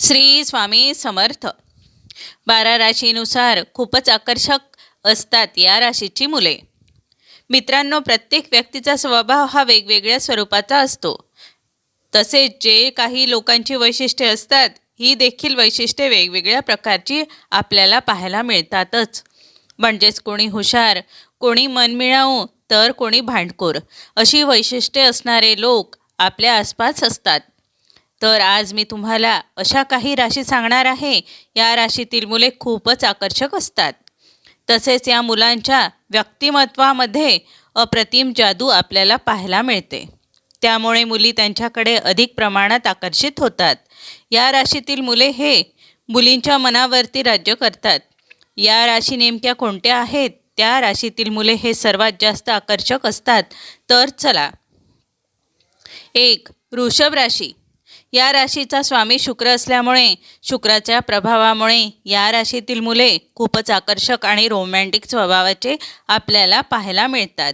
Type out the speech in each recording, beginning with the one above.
श्री स्वामी समर्थ. बारा राशीनुसार खूपच आकर्षक असतात या राशीची मुले. मित्रांनो प्रत्येक व्यक्तीचा स्वभाव हा वेगवेगळ्या स्वरूपाचा असतो. तसेच जे काही लोकांची वैशिष्ट्ये असतात ही देखील वैशिष्ट्ये वेगवेगळ्या प्रकारची आपल्याला पाहायला मिळतातच. म्हणजेच कोणी हुशार कोणी मनमिळावू तर कोणी भांडखोर. अशी वैशिष्ट्ये असणारे लोक आपल्या आसपास असतात. तर आज मी तुम्हाला अशा काही राशी सांगणार आहे. या राशीतील मुले खूपच आकर्षक असतात. तसेच या मुलांच्या व्यक्तिमत्वामध्ये अप्रतिम जादू आपल्याला पाहायला मिळते. त्यामुळे मुली त्यांच्याकडे अधिक प्रमाणात आकर्षित होतात. या राशीतील मुले हे मुलींच्या मनावरती राज्य करतात. या राशी नेमक्या कोणत्या आहेत? त्या राशीतील मुले हे सर्वात जास्त आकर्षक असतात. तर चला. एक वृषभ राशी. या राशीचा स्वामी शुक्र असल्यामुळे शुक्राच्या प्रभावामुळे या राशीतील मुले खूपच आकर्षक आणि रोमॅन्टिक स्वभावाचे आपल्याला पाहायला मिळतात.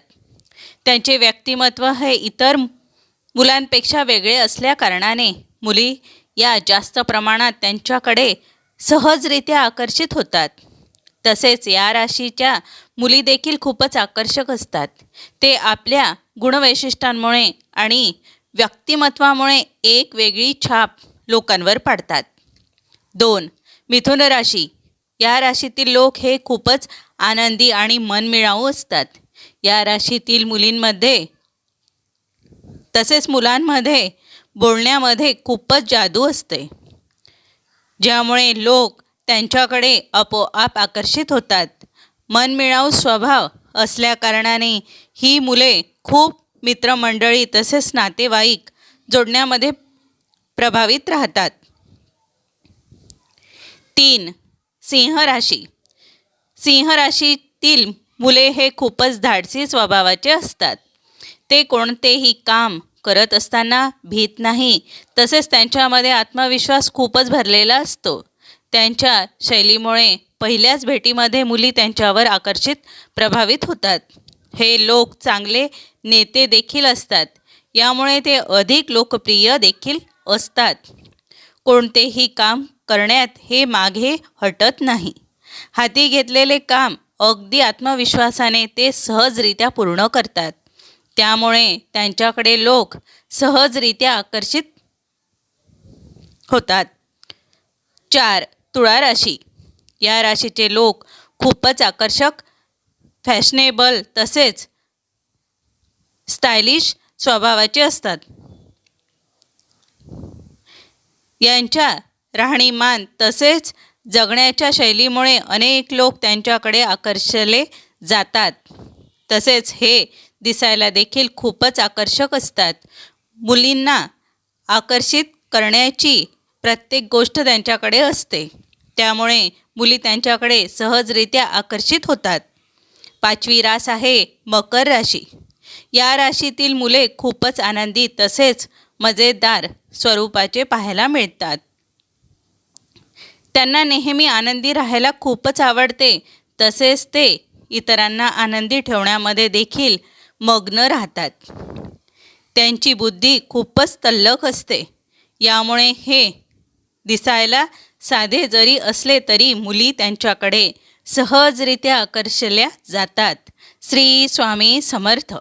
त्यांचे व्यक्तिमत्व हे इतर मुलांपेक्षा वेगळे असल्याकारणाने मुली या जास्त प्रमाणात त्यांच्याकडे सहजरित्या आकर्षित होतात. तसेच या राशीच्या मुली देखील खूपच आकर्षक असतात. ते आपल्या गुणवैशिष्ट्यांमुळे आणि व्यक्तिमत्वामुळे एक वेगळी छाप लोकांवर पाडतात. दोन मिथुन राशी. या राशीतील लोक हे खूपच आनंदी आणि मनमिळावू असतात. या राशीतील मुलींमध्ये तसेच मुलांमध्ये बोलण्यामध्ये खूपच जादू असते. ज्यामुळे लोक त्यांच्याकडे आपोआप आकर्षित होतात. मनमिळावू स्वभाव असल्याकारणाने ही मुले खूप मित्रमंडळी तसेच नातेवाईक जोडण्यामध्ये प्रभावित राहतात. तीन सिंह राशी सिंह राशीतील मुले हे खूपच धाडसी स्वभावाचे असतात. ते कोणतेही काम करत असताना भीत नाही. तसेच त्यांच्यामध्ये आत्मविश्वास खूपच भरलेला असतो. त्यांच्या शैलीमुळे पहिल्याच भेटीमध्ये मुली त्यांच्यावर आकर्षित प्रभावित होतात. हे लोक चांगले नेते देखील असतात. यामुळे ते अधिक लोकप्रिय देखील असतात. कोणतेही काम करण्यात हे मागे हटत नाही. हाती घेतलेले काम अगदी आत्मविश्वासाने ते सहजरित्या पूर्ण करतात. त्यामुळे त्यांच्याकडे लोक सहजरित्या आकर्षित होतात. चार तुळा राशी. या राशीचे लोक खूपच आकर्षक फॅशनेबल तसेच स्टायलिश स्वभावाचे असतात. यांच्या राहणीमान तसेच जगण्याच्या शैलीमुळे अनेक लोक त्यांच्याकडे आकर्षले जातात. तसेच हे दिसायला देखील खूपच आकर्षक असतात. मुलींना आकर्षित करण्याची प्रत्येक गोष्ट त्यांच्याकडे असते. त्यामुळे मुली त्यांच्याकडे सहजरित्या आकर्षित होतात. पाचवी रास आहे मकर राशी. या राशीतील मुले खूपच आनंदी तसेच मजेदार स्वरूपाचे पाहायला मिळतात. त्यांना नेहमी आनंदी राहायला खूपच आवडते तसेच ते इतरांना आनंदी ठेवण्यामध्ये देखील मग्न राहतात. त्यांची बुद्धी खूपच तल्लख असते. यामुळे हे दिसायला साधे जरी असले तरी मुली त्यांच्याकडे सहजरित्या आकर्षल्या जातात. श्री स्वामी समर्थ.